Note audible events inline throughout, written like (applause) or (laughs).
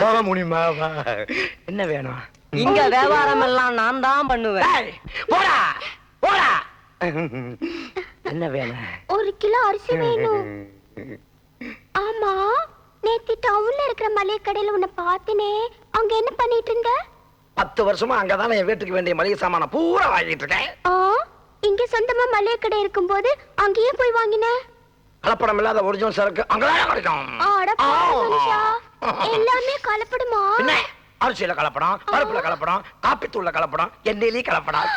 போக முடியுமா. என்ன வேணும்? இங்க வியாபாரம் எல்லாம் நான் தான் பண்ணுவேன். ஏய், போடா போடா. என்ன வேணும்? ஒரு கிலோ அரிசி வேணும். ஆமா நேத்து டவுன்ல இருக்கிற மளிகை கடையில உன்னை பார்த்தனே. அங்க என்ன பண்ணிட்டு இருந்த? பத்து வருஷமா அங்கதானே என் வீட்டுக்கு வேண்டிய மளிகை சாமான பூரா வாங்கிட்டு இருக்கேன். ஆ இங்க சொந்தமா மளிகை கடை இருக்கும்போது அங்கேயே போய் வாங்கின. கலப்படம் இல்லாத ஒரிஜினல் சரக்கு அங்கதான் கிடைக்கும். எல்லாமே கலப்படுமா? என்ன? அரிசியில கலப்படம் பருப்புல கலப்படம் கலப்படம் எண்ணெயிலயும் கலப்படம்.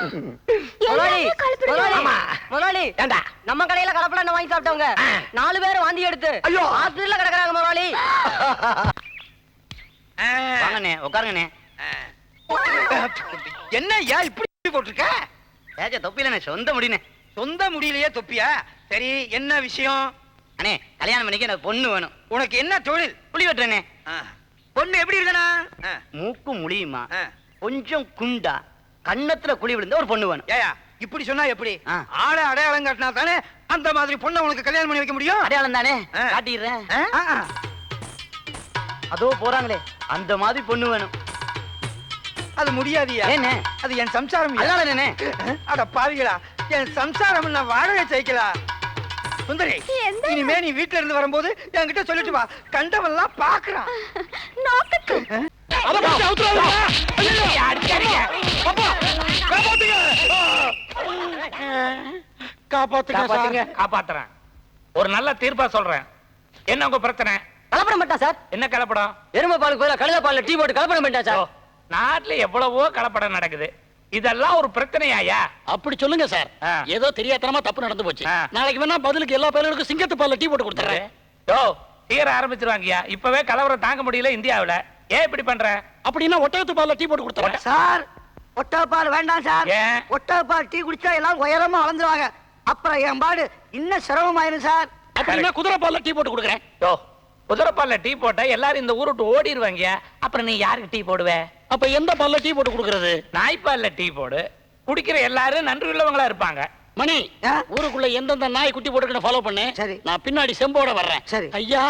முதலாளி எல்லாமே கலப்படுமா முதலாளி ஏண்டா? நம்ம கடையில கலப்படம் வாங்கி சாப்பிட்டவங்க. நாலு பேர் வாந்தி எடுத்து. ஐயோ. ஹாஸ்பிடல்ல கிடக்குறாங்க முதலாளி. வாங்கண்ணே உட்காருங்கண்ணே. என்ன ஏன் இப்படி போட்டிருக்க? ஏஜா தொப்பிலண்ணே சொந்த முடினே. சொந்த முடியலையே தொப்பியா? சரி என்ன விஷயம்? அண்ணே கல்யாணம் பண்ணிக்க எனக்கு பொண்ணு வேணும். உனக்கு என்ன தொழில்? புளி வெட்டுறேனே. பொண்ணு எப்படி இருக்கனா மூக்கு முழியுமா? கொஞ்சம் குண்டா கண்ணத்துல குழி விழுந்த ஒரு பொண்ணு வேணும். ஏயா இப்படி சொன்னா எப்படி. ஆள அடையாளம் காட்டினா தானே அந்த மாதிரி பொண்ணை உனக்கு கல்யாணம் பண்ணி வைக்க முடியும்? அடையாளம் தானே. காட்டிடுறேன். அதோ போறாங்களே அந்த மாதிரி பொண்ணு வேணும். அது முடியாதியா? ஏண்ணே அது என் சம்சாரம் என்னண்ணே அட பாவிகளா என் சம்சாரம் நான் வாழவே ஜெயிக்கலா சுந்தரி இனிமே நீ வீட்ல இருந்து வரும்போது என்கிட்ட சொல்லிட்டு வா. கண்டவெல்லாம் பாக்குறான் காப்பாத்துங்க. காப்பாத்துறேன். ஒரு நல்ல தீர்ப்பா சொல்றேன். என்ன உங்க பிரச்சனை? கலப்படம் பண்ணிட்டா சார். என்ன கலப்படம்? எருமை பாலுக்கு பதிலா கழுத பால்ல டீ போட்டு கலப்படம் பண்ணிட்டா சார். நாட்டுல எவ்வளவோ கலப்படம் நடக்குது. இதெல்லாம் ஒரு பிரச்சனையாயா அப்படி சொல்லுங்க சார். ஏதோ தெரியாதனமா தப்பு நடந்து போச்சு. நாளைக்கு வேணா பதிலுக்கு எல்லா பயலுக்கும் சிங்கத்து பால்ல டீ போட்டு கொடுத்துறேன். யோ சீர ஆரம்பிச்சிருவாங்கயா இப்பவே கலவரம் தாங்க முடியல இந்தியாவுல. ஏன் இப்படி பண்ற? அப்படின்னா ஒட்டகத்து பால்ல டீ போட்டு கொடுத்துறேன். சார் ஒட்டகப்பால் வேண்டாம் சார். ஏன்? ஒட்டகப்பால் டீ குடிச்சா எல்லாம் உயரமா வளர்ந்துருவாங்க. அப்புறம் என் பாடு இன்னும் சிரமமாயிரும் சார். அப்படின்னா குதிரை பால்ல டீ போட்டு கொடுக்குறேன். யோ குதிரைப்பால்ல டீ போட்டா எல்லாரும் இந்த ஊரு விட்டு ஓடிடுவாங்கயா அப்புறம் நீ யாருக்கு டீ போடுவ? அப்ப எந்த பால்ல டீ போட்டு கொடுக்கறது? நாய்ப்பால்ல டீ போடு. குடிக்கிற எல்லாரும் நன்றி உள்ளவங்களா இருப்பாங்க. மணி? ஊருக்குள்ள எந்தெந்த நாய் குட்டி போட்டுக்கணும் ஃபாலோ பண்ணு. சரி. நான் பின்னாடி செம்போட வர்றேன். சரி. ஐயா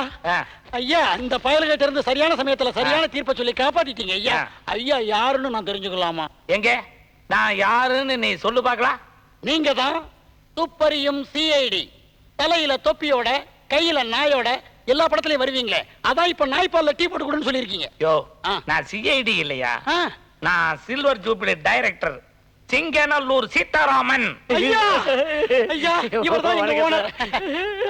ஐயா இந்த பயல்கிட்ட இருந்து சரியான சமயத்துல சரியான தீர்ப்பை சொல்லி காப்பாத்திட்டீங்க ஐயா. ஐயா யாருன்னு நான் தெரிஞ்சுக்கலாமா? எங்க? நான் யாருன்னு நீ சொல்லு பார்க்கலாம். நீங்க தான் துப்பறியும் சிஐடி தலையில தொப்பியோட கையில நாயோட எல்லா படத்துலயும் வருவீங்களே. அதான் இப்ப நாய்ப்பால்ல டீ போட்டு கொடுன்னு சொல்லியிருக்கீங்க. யோ. நான் சிஐடி இல்லையா. நான் silver jubilee director. Singanallur Seetharaman. ஐயா! ஐயா இவர்தான் எங்க வணக்கம் ஓனர்.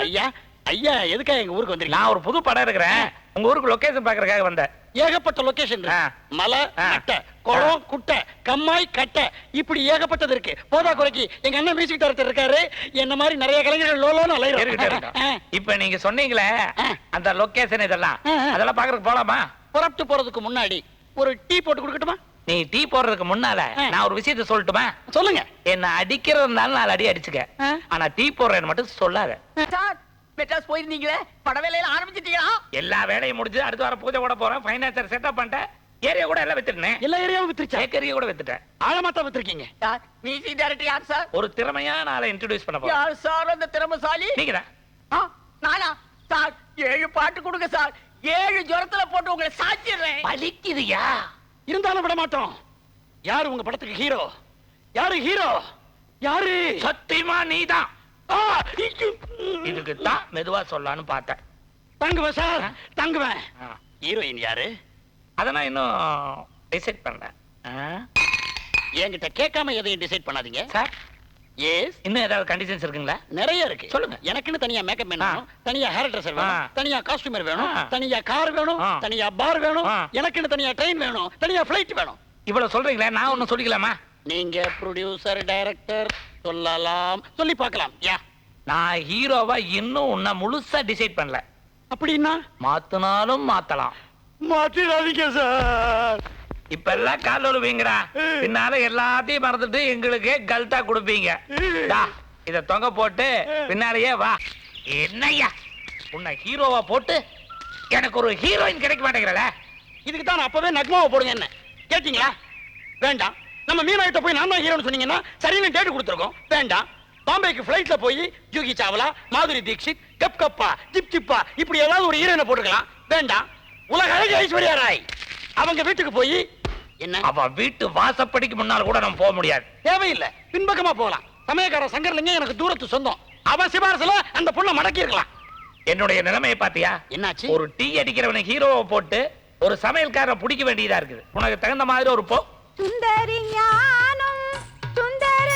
ஐயா ஐயா எதுக்கா எங்க ஊருக்கு வந்திருக்கீங்க? நான் ஒரு புது படம் இருக்கிறேன் உங்க ஊருக்கு லொகேஷன் பாக்குறதுக்காக வந்தேன். ஏகப்பட்ட லொகேஷன். மலை குளம் குட்டை கம்மாய் கட்டை. இப்படி ஏகப்பட்டது இருக்கு. போதா குறைக்கு எங்க அண்ணன் மியூசிக் டைரக்டர் இருக்காரு. என்ன மாதிரி நிறைய கலைஞர்கள் லோலோன்னு. அலையிறோம். இப்ப நீங்க சொன்னீங்களே. அந்த லொகேஷன் இதெல்லாம். அதெல்லாம் பாக்குறதுக்கு போலாமா? புறப்பட்டு போறதுக்கு முன்னாடி ஒரு டீ போட்டு கொடுக்கட்டுமா? நீ டீ போடுறதுக்கு முன்னால. நான் ஒரு விஷயத்த சொல்லட்டுமா? சொல்லுங்க. என்ன அடிக்கிறதுனால நாலு அடி அடிச்சுக்க. ஆனா டீ போடுறேன்னு மட்டும் சொல்லாத. சார் மெட்ராஸ் போயிருந்தீங்களே பட வேலையில ஆரம்பிச்சிட்டீங்களா? எல்லா வேலையும் முடிஞ்சு அடுத்த வாரம் பூஜை கூட போறேன். ஃபைனான்சர் செட்டப் பண்ணிட்டேன். ஏரியா கூட எல்லாம் வித்துட்டேன் எல்லா ஏரியாவும் வித்துருச்சா? ஏக்கரியா கூட வித்துட்டேன். ஆழமா தான் வித்துருக்கீங்க. சார் மியூசிக் டைரக்டர் யார் சார் ஒரு திறமையான ஆளை இன்ட்ரோடியூஸ் பண்ண போறேன். யார் சார் அந்த திறமசாலி? நீங்க தான் நானா? சார் ஏழு பாட்டு கொடுங்க சார் ஏழு ஜுரத்துல போட்டு உங்களை சாச்சிடுறேன் வலிக்குதுயா? இருந்தாலும் விட மாட்டோம் யாரு உங்க படத்துக்கு ஹீரோ யாரு ஹீரோ யாரு? சத்தியமா நீதான். ஆ, ஐயோ. இதுக்கு தான் மெதுவா சொல்லலாம்னு பார்த்தேன். தங்குவேன் சார் தங்குவேன். ஹீரோயின் யாரு? அதை நான் இன்னும் டிசைட் பண்ணல. ஆ? என்கிட்ட கேட்காம எதையும் டிசைட் பண்ணாதீங்க. சார் எஸ் இன்னும் ஏதாவது கண்டிஷன்ஸ் இருக்குங்களா? நிறைய இருக்கு. சொல்லுங்க. எனக்குன்னு தனியா மேக்கப் வேணும். தனியா ஹேர் ட்ரெஸ்ஸர் வேணும். தனியா காஸ்டியூமர் வேணும். தனியா கார் வேணும். தனியா பார் வேணும். எனக்குன்னு தனியா ட்ரெயின் வேணும். தனியா ஃபிளைட் வேணும். இவ்வளவு சொல்றீங்களே நான் ஒன்னும் சொல்லிக்கலாமா? நீங்க ப்ரொடியூசர் டைரக்டர் சொல்லலாம். சொல்லி பார்க்கலாம். யா. நான் ஹீரோவா இன்னும் உன்னை முழுசா டிசைட் பண்ணல. அப்படின்னா? மாத்தினாலும் மாத்தலாம். மாத்திராதீங்க சார். இப்ப எல்லாம் கால் விழுவீங்கடா பின்னால எல்லாத்தையும் மறந்துட்டு எங்களுக்கு கல்ட்டா கொடுப்பீங்க. இத தொங்க போட்டு பின்னாலேயே வா. என்னய்யா? உன்னை ஹீரோவா போட்டு எனக்கு ஒரு ஹீரோயின் கிடைக்க மாட்டேங்கிறல? இதுக்கு தான் அப்பவே நக்மாவை போடுங்க என்ன? கேட்டீங்களா? வேண்டாம். நம்ம மீனாயிட்ட போய் நான் தான் ஹீரோன்னு சொன்னீங்கன்னா சரின்னு டேட்டு கொடுத்துருக்கோம். வேண்டாம். பாம்பேக்கு ஃபிளைட்ல போய் ஜூகி சாவ்லா மாதுரி தீக்ஷித் கப் கப்பா ஜிப் ஜிப்பா இப்படி ஏதாவது ஒரு ஹீரோயினை போட்டுக்கலாம். வேண்டாம். உலக அழகி ஐஸ்வர்யா ராய் அவங்க வீட்டுக்கு போய் என்ன? அவ வீட்டு வாசப்படிக்கு முன்னால கூட நம்ம போக முடியாது. தேவையில்லை. பின்பக்கமா போகலாம். சமயக்கார சங்கர்லிங்க எனக்கு தூரத்து சொந்தம். அவன் சிபாரசுல அந்த பொண்ணை மடக்கி இருக்கலாம் என்னுடைய நிலைமையை பாத்தியா என்னாச்சு? ஒரு டீ அடிக்கிறவனை ஹீரோவை போட்டு ஒரு சமையல்காரனை பிடிக்க வேண்டியதா இருக்குது. உனக்கு தகுந்த மாதிரி ஒரு போ. சுந்தரி ஞானம் சுந்தர.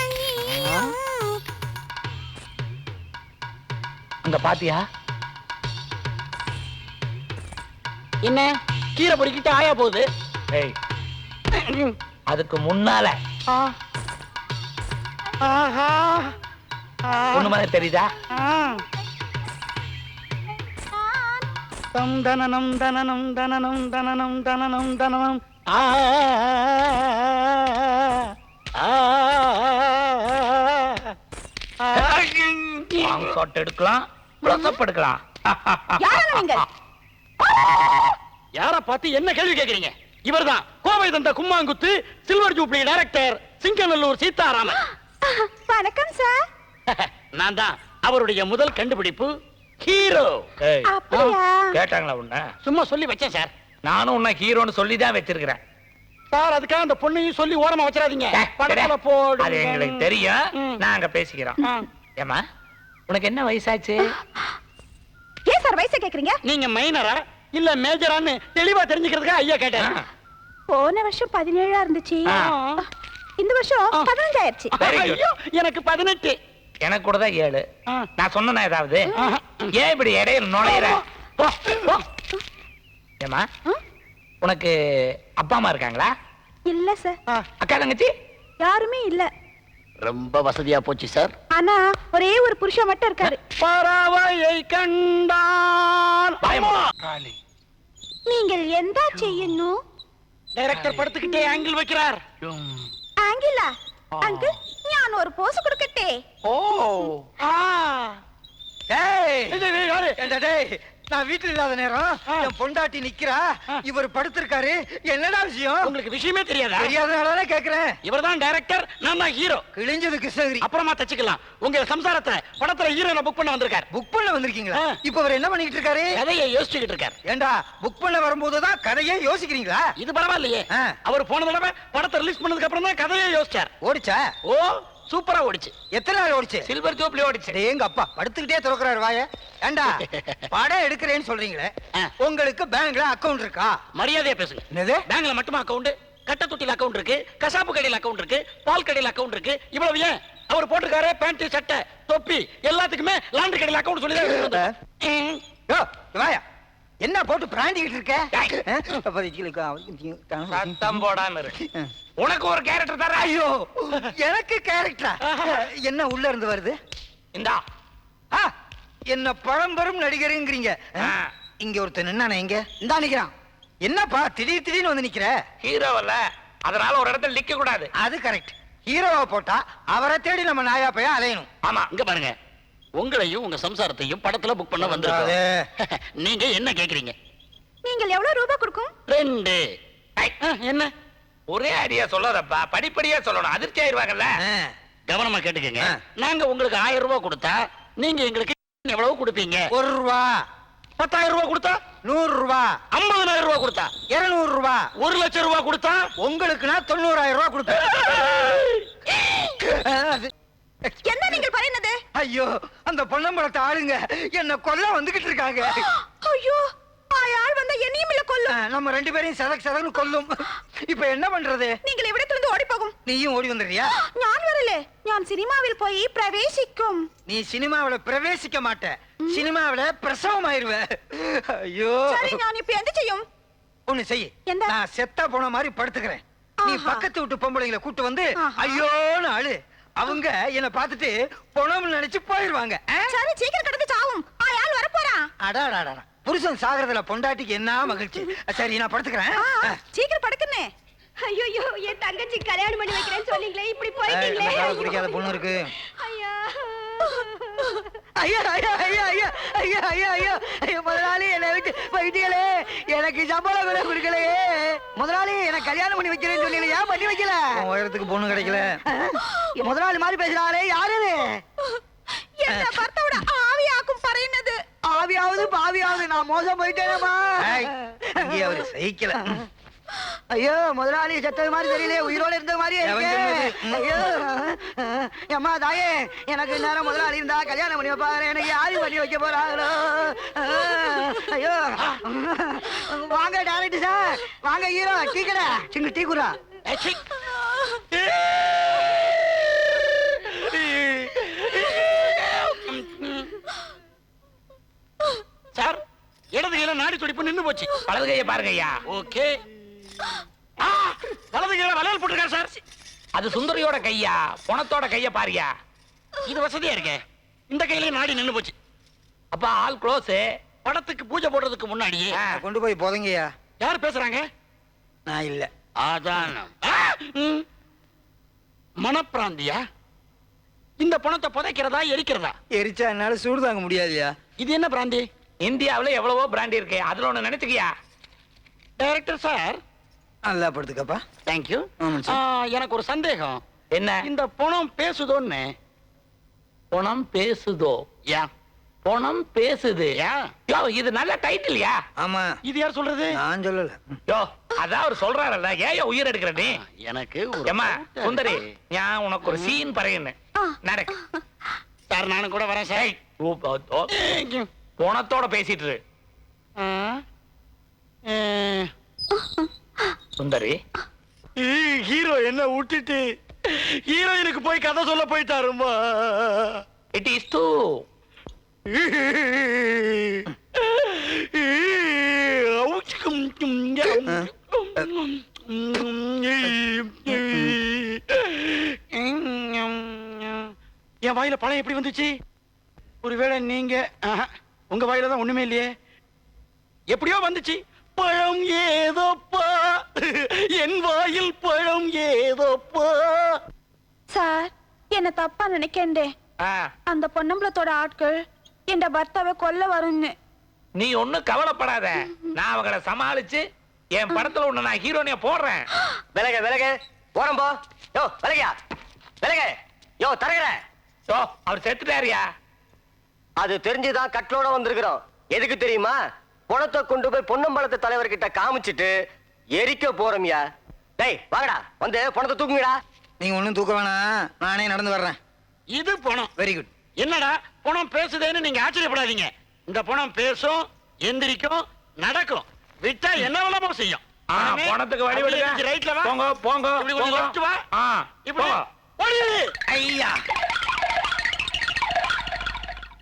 அங்க பாத்தியா? என்ன கீரை பொறுக்கிட்டு ஆயா போகுது ஏய் அதுக்கு முன்னால ஒண்ணு மாதிரி தெரியுதா தம் தனனம் தனனம் தனனம் தனனம் தனனம் தனனம் எடுக்கலாம் எடுக்கலாம் யார பார்த்து என்ன கேள்வி கேக்குறீங்க இவர்தான் கோவை தந்த கும்மாங்குத்து silver jubilee director Singanallur Seetharaman. (laughs) வணக்கம் சார் (laughs) நான் தான் அவருடைய முதல் கண்டுபிடிப்பு ஹீரோ. கேட்டாங்களா உன்ன? சும்மா சொல்லி வச்சேன் சார் நானும் உன்னை ஹீரோன்னு சொல்லி தான் வச்சிருக்கிறேன். சார் அதுக்காக அந்த பொண்ணையும் சொல்லி ஓரமா வச்சிடாதீங்க. படத்துல. போடு அது எங்களுக்கு தெரியும். நாங்க பேசிக்கிறோம். ஏமா உனக்கு என்ன வயசாச்சு? (laughs) ஏன் சார் வயசை கேக்குறீங்க? நீங்க மைனரா இல்ல மேஜரான்னு தெளிவா தெரிஞ்சுக்கிறதுக்கு ஐயா கேட்டேன். போன வருஷம் பதினேழா இருந்துச்சு. இந்த வருஷம் ஆ. பதினஞ்சாயிருச்சு. Very good. ஐயோ, எனக்கு பதினெட்டு. எனக்கு கூட தான் ஏழு. நான் சொன்னேனா ஏதாவது. ஏன் இப்படி இடையில நுழையிற. ஏம்மா உனக்கு அப்பா அம்மா இருக்காங்களா? இல்ல சார். அக்கா தங்கச்சி? யாருமே இல்ல. ரொம்ப வசதியா போச்சு சார். ஆனா ஒரே ஒரு புருஷன் மட்டும் இருக்காரு. பறவையை கண்டான் நீங்கள் எந்த செய்யணும் டைரக்டர் படுத்துக்கிட்டே ஆங்கிள் வைக்கிறார். ஆங்கிலா அங்கிள் ஞான் ஒரு போஸ் கொடுக்கட்டே. ஓ. ஆ. டேய் டேய் நான் வீட்டுல இல்லாத நேரம். என் பொண்டாட்டி நிக்கிறா. இவர் படுத்திருக்காரு. என்னடா விஷயம்? உங்களுக்கு விஷயமே தெரியாதா? தெரியாதனால கேக்குறேன். இவர்தான் டைரக்டர் நான் தான் ஹீரோ கிழிஞ்சது கிருஷ்ணகிரி. அப்புறமா தச்சுக்கலாம். உங்க சம்சாரத்தை படத்துல ஹீரோனை புக் பண்ண வந்திருக்கார். புக் பண்ண வந்திருக்கீங்களா. இப்ப அவர் என்ன பண்ணிட்டு இருக்காரு? கதையை யோசிச்சுக்கிட்டு இருக்கார். ஏண்டா புக் பண்ண வரும்போதுதான் கதையே யோசிக்கிறீங்களா? இது பரவாயில்லையே. அவர் போன தடவை படத்தை ரிலீஸ் பண்ணதுக்கு அப்புறம் தான் கதையை யோசிச்சார். ஓடிச்சா? ஓ சூப்பரா ஓடிச்சு. எத்தனை நாள் ஓடிச்சு? சில்வர் ஜூப்ளி ஓடிச்சு. எங்க அப்பா படுத்துக்கிட்டே திறக்கிறாரு வாய. ஏண்டா (laughs) படம் எடுக்கிறேன்னு சொல்றீங்களே. உங்களுக்கு பேங்க்ல அக்கவுண்ட் இருக்கா? மரியாதையா பேசுங்க. என்னது? பேங்க்ல மட்டுமா அக்கவுண்ட் கட்ட தொட்டில அக்கவுண்ட் இருக்கு கசாப்பு கடையில அக்கவுண்ட் இருக்கு பால் கடையில அக்கவுண்ட் இருக்கு. இவ்வளவு ஏன்? அவர் போட்டிருக்காரு பேண்ட் சட்டை தொப்பி எல்லாத்துக்குமே லாண்டரி கடையில அக்கவுண்ட் சொல்லி வாயா. என்ன போட்டு பிராண்டிக்கிட்டு இருக்க? இருக்கு. சத்தம் போடாம இரு. உனக்கு ஒரு கேரக்டர் தர ஐயோ. எனக்கு கேரக்டரா என்ன உள்ள இருந்து வருது? இந்தா. ஆ, என்ன பழம்பெரும் நடிகருங்கிறீங்க. இங்க ஒருத்தன் நின்னானே இங்க. இந்தா நிக்கிறான். என்னப்பா திடீர் திடீர்னு வந்து நிக்கிற? ஹீரோவல்ல அதனால ஒரு இடத்துல நிக்க கூடாது. அது கரெக்ட் ஹீரோவை போட்டா அவரை தேடி நம்ம நாயா பையன் அலையணும். ஆமா இங்க பாருங்க. உங்களையும் உங்க சம்சாரத்தையும் படத்துல புக் பண்ண வந்திருக்கோம். (laughs) நீங்க என்ன கேக்குறீங்க? நீங்கள் எவ்வளவு ரூபாய் கொடுக்கும்? ரெண்டு. என்ன? ஒரே ஐடியா சொல்லாதப்பா படிப்படியா சொல்லணும் அதிர்ச்சி ஆயிருவாங்கல்ல ஆ, கவனமா கேட்டுக்கங்க ஆ. நாங்க உங்களுக்கு ஆயிரம் ரூபாய் கொடுத்தா நீங்க எங்களுக்கு எவ்வளவு கொடுப்பீங்க ஒரு ரூபா பத்தாயிரம் ரூபாய் கொடுத்தா நூறு ரூபா ஐம்பதனாயிரம் ரூபாய் கொடுத்தா இருநூறு ரூபா ஒரு லட்சம் ரூபாய் கொடுத்தா உங்களுக்குனா தொண்ணூறாயிரம் ரூபா கொடுப்பேன் ஆ, அது- என்ன நீங்கள் പറയുന്നത് ஐயோ அந்த பொன்னம்பலத்தை ஆளுங்க என்ன கொல்ல வந்துகிட்டு இருக்காங்க (gasps) ஐயோ அயாள் வந்த என்னையும் இல்ல ஆ, கொல்லும் நம்ம ரெண்டு பேரையும் சதக் சதக்னு கொல்லும் இப்ப என்ன பண்றது? நீங்கள் இவ்விடத்திலிருந்து ஓடி போகும் நீயும் ஓடி வந்துடுறியா? ஞான் வரல. நான் சினிமாவில் போய் பிரவேசிக்கும். நீ சினிமாவில பிரவேசிக்க மாட்ட. சினிமாவில பிரசவம் ஆயிருவ ஐயோ நான் இப்ப எந்த செய்யும்? ஒண்ணு செய். நான் செத்தா போன மாதிரி படுத்துக்கிறேன். நீ பக்கத்து விட்டு பொம்பளைங்களை கூட்டு வந்து ஐயோன்னு அழு. அவங்க என்ன பார்த்துட்டு பொணம் நினைச்சு போயிருவாங்க. சரி சீக்கிரம் கடந்து சாவும். ஆ யார் வர போறா அடா அடா அடா. புருஷன் சாகரத்துல பொண்டாட்டிக்கு என்ன மகிழ்ச்சி? சரி நான் படுத்துக்கிறேன். சீக்கிரம் படுக்கண்ணே. ஐயோ என் தங்கச்சி கல்யாணம் பண்ணி வைக்கிறேன்னு சொன்னீங்களே இப்படி போயிட்டீங்களே. குடிக்காத பொண்ணு இருக்கு. ஐயா. ஐயா ஐயா ஐயா ஐயா ஐயா ஐயா ஐயா ஐயா முதலாளி என்னை விட்டு போயிட்டீங்களே எனக்கு சம்பளம் கூட கொடுக்கலையே. முதலாளி எனக்கு கல்யாணம் பண்ணி வைக்கிறேன்னு சொல்லி ஏன் பண்ணி வைக்கல? உயரத்துக்கு பொண்ணு கிடைக்கல. முதலாளி மாதிரி பேசுறாரே யாரு என்ன பர்த்தோட ஆவி ஆக்கும் பறையினது? ஆவியாவது பாவியாவது நான் மோசம் போயிட்டேனேம்மா. இங்கே அவரு சகிக்கல. ஐயோ முதலாளி செத்தது மாதிரி தெரியல உயிரோட இருந்த. சொன்னது? ஐயோ அம்மா தாயே எனக்கு நேரம் முதலாளி இருந்தா கல்யாணம் பண்ணி வைப்பாரு எனக்கு யாரு பண்ணி வைக்க போறாங்களோ? ஐயோ வாங்க டேரக்டர் சார். வாங்க ஹீரோ டீ கடை. சிங்க டீ குரா ஏச்சி. சார் இடது கையில நாடி துடிப்பு நின்னு போச்சு. வலது கையை பாருங்க ஐயா. ஓகே. ஆ, வலது கையில வளையல் போட்டிருக்காரு சார். அது சுந்தரியோட கையா பணத்தோட கைய பாரியா. இது வசதியா இருக்கே. இந்த கையில நாடி நின்னு போச்சு. அப்ப ஆல் க்ளோஸ் படத்துக்கு பூஜை போடுறதுக்கு முன்னாடியே. கொண்டு போய் போதங்கய்யா யார் பேசுறாங்க? நான் இல்ல. அதான். ஆ, ம். மனப்பிராந்தியா? இந்த பணத்தை புதைக்கிறதா எரிக்கிறதா? எரிச்சா என்னால சூடு தாங்க முடியாதுயா. இது என்ன பிராந்தி? இந்தியாவுல எவ்வளவோ பிராண்ட் இருக்கு. அதுல ஒண்ணு நினைச்சுக்கியா? டைரக்டர் சார் நல்லா படுத்துக்கப்பா. தேங்க்யூ. எனக்கு ஒரு சந்தேகம். என்ன? இந்த பணம் பேசுதோன்னு. பணம் பேசுதோ? யா. பணம் பேசுது. யா. யோ இது நல்ல டைட்டில்யா ஆமா. இது யார் சொல்றது? நான் சொல்லல. யோ அதான் அவர் சொல்றாருல்ல. ஏன் உயிர் எடுக்கிற நீ? எனக்கு இருக்கு. சுந்தரி ஞான் உனக்கு ஒரு சீன் பறையன்னு. நடக்கு. சார் நானும் கூட வரேன் சார் பணத்தோட பேசிட்டு இரு. சுந்தரி. ஹீரோ என்ன விட்டுட்டு ஹீரோயினுக்கு போய் கதை சொல்ல போயிட்டாருமா? இட் இஸ் டூ என் வாயில பழம் எப்படி வந்துச்சு? ஒருவேளை நீங்க உங்க வாயில தான் ஒண்ணுமே இல்லையே. எப்படியோ வந்துச்சு. பழம் ஏதோப்பா. என் வாயில் பழம் ஏதோப்பா. சார் என்ன தப்பா நினைக்கண்டே. அந்த பொன்னம்பலத்தோட ஆட்கள் என் பர்த்தாவை கொல்ல வரும்னு. நீ ஒண்ணும் கவலைப்படாத. நான் அவங்கள சமாளிச்சு என் படத்துல ஒண்ணு நான் ஹீரோனிய போடுறேன். விலக விலக. ஓரம் போ. யோ விலகையா? விலக. யோ தரகற யோ அவர் செத்துட்டாருயா? அது தெரிஞ்சுதான் கட்டளோட வந்திருக்கிறோம். எதுக்கு தெரியுமா? பணத்தை கொண்டு போய் பொன்னம்பலத்து தலைவர்கிட்ட காமிச்சிட்டு எரிக்க போறோம்யா டேய் வாங்கடா. வந்து பணத்தை தூக்குங்கடா. நீங்க ஒண்ணும் தூக்க வேணாம். நானே நடந்து வர்றேன். இது பணம். வெரி குட் என்னடா? பணம் பேசுதேன்னு நீங்க ஆச்சரியப்படாதீங்க. இந்த பணம் பேசும் எந்திரிக்கும் நடக்கும். விட்டா என்ன வேணாமோ செய்யும்? பணத்துக்கு வழி விடுங்க. ரைட்ல வா. போங்க போங்க. இப்படி கொஞ்சம் வா. ஐயா.